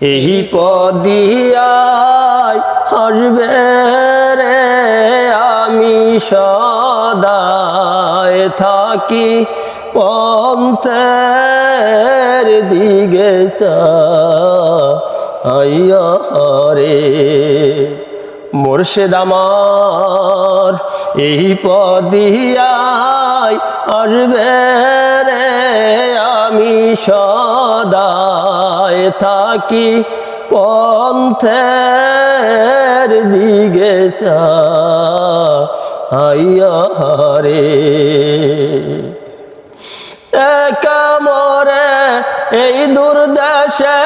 এই পদিয়ায় হাসবে রে আমি সদায় থাকি পন্থের দিকে আইয়া রে মোর্শেদ আমার এই পদিয়ায় আসবে রে আমি সদায় থাকি পন্থের দিকে আইয়া রে একা মরে এই দুর্দশে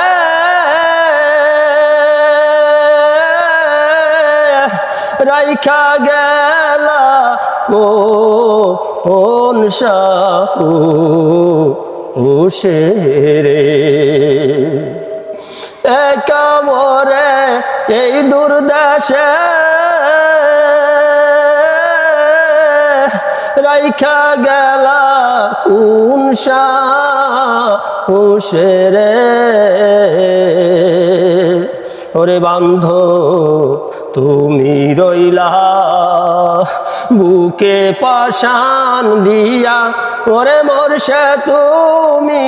রাইখা গেলা কো কোন শাহু রে একা মরে এই দুর্দশে রাইখা গেলা কোন শাহু রে ওরে বান্ধ, তুমি রইলা বুকে পাশান দিয়া ওরে মোরশে তুমি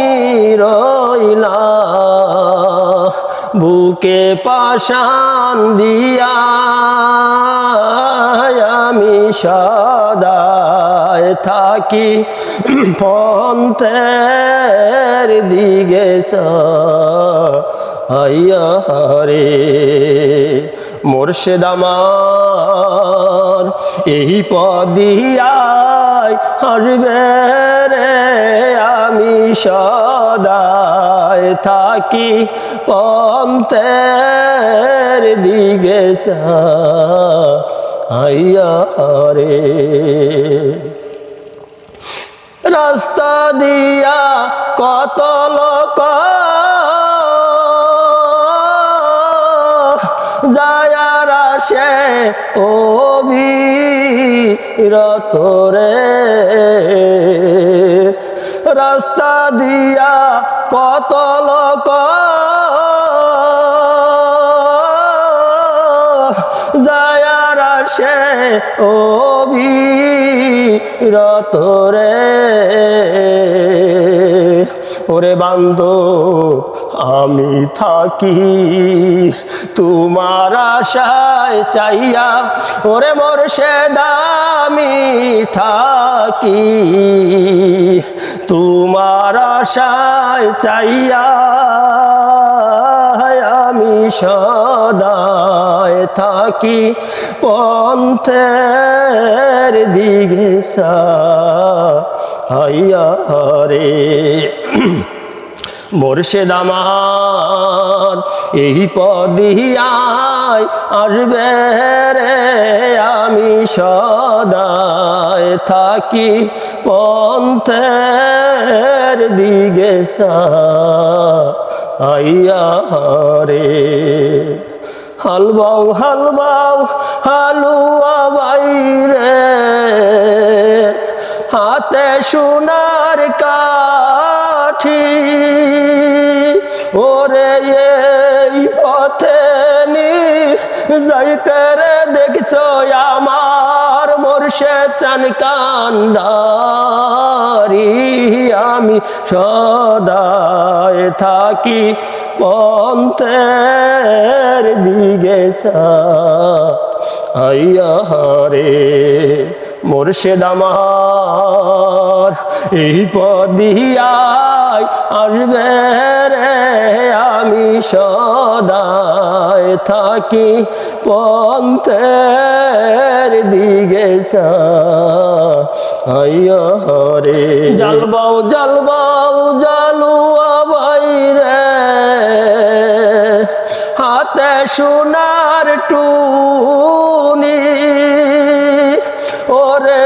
রইলা। বুকে পাশান দিয়া আমি সদায় থাকি। পন্থের দিকে আইয়া রে মোর্শেদ আমার, এই পদিয়ায় হাসবে রে আমি সদায় থাকি পন্থের দিকে আইয়া রে। রাস্তা দিয়া কত লোক যায়ার আসে ও রত রে রাস্তা দিয়া কত লোক যায়ার আসে ও রত রে ওরে বান্ধ আমি থাকি তোমার আশায়। চাইয়া ওরে মোর সে দামি থাকি। তোমার আশায় চাইয়া আমি সদায় থাকি, পন্থের দিকে হাইয়া রে। মোর্শেদ আমার এই পদিয়ায় আসবে রে আমি সদায় থাকি পন্থের দিকে আইয়া রে। হালবাও হালবাও হালুয়া বাইরে, হাতে সোনার যাইতে রে দেখছ আমার মোরশে চান কান্দারি আমি সদায় থাকি পন্থের দিকে আইয়া রে মোরশেদ আমার, এই পদিয়ায় আসবে রে। আমি সদায় থাকি পন্থের দিকে আইয়া রে জলবাও জলবাও, জালুয়া বাইরে হাতে সোনার টুনি। ওরে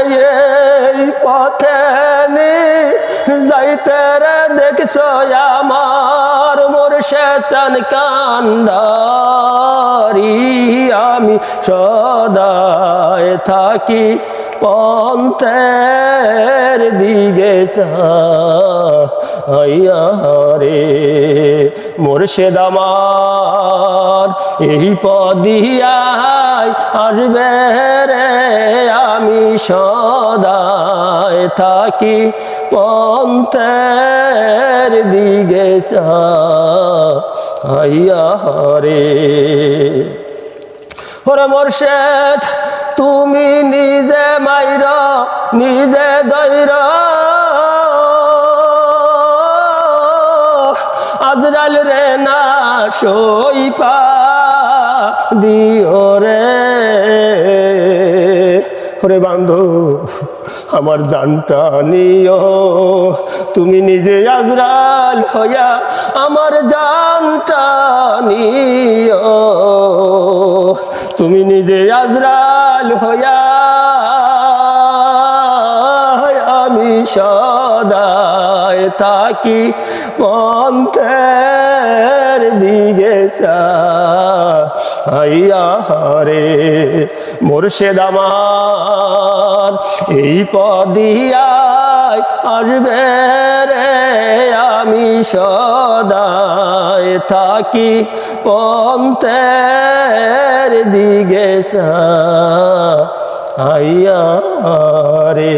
এই পথে যাইতে রে দেখছ আমার মোরশে চান কান্দারি আমি সদায় থাকি পন্থের আইয়া রে মোরশেদ আমার, এই পদিয়ায় আসবে রে, আমি সদায় থাকি পন্থের দিকে চা আইয়া রে। ওরে মোরশেদ, তুমি নিজে মাইর, নিজে দৈর আজরাল রে না সই পা দিও রে ওরে বান্ধব আমার জানটা নিও। তুমি নিজে আজরাল হইয়া আমার জানটা নিও। তুমি নিজে আজরাল হইয়া আমি সদায় থাকি পন্থের দিকে আইয়া রে মোরশেদ আমার। এই পদিয়ায় আসবে রে আমি সদায় থাকি পন্থের দিকে আইয়া রে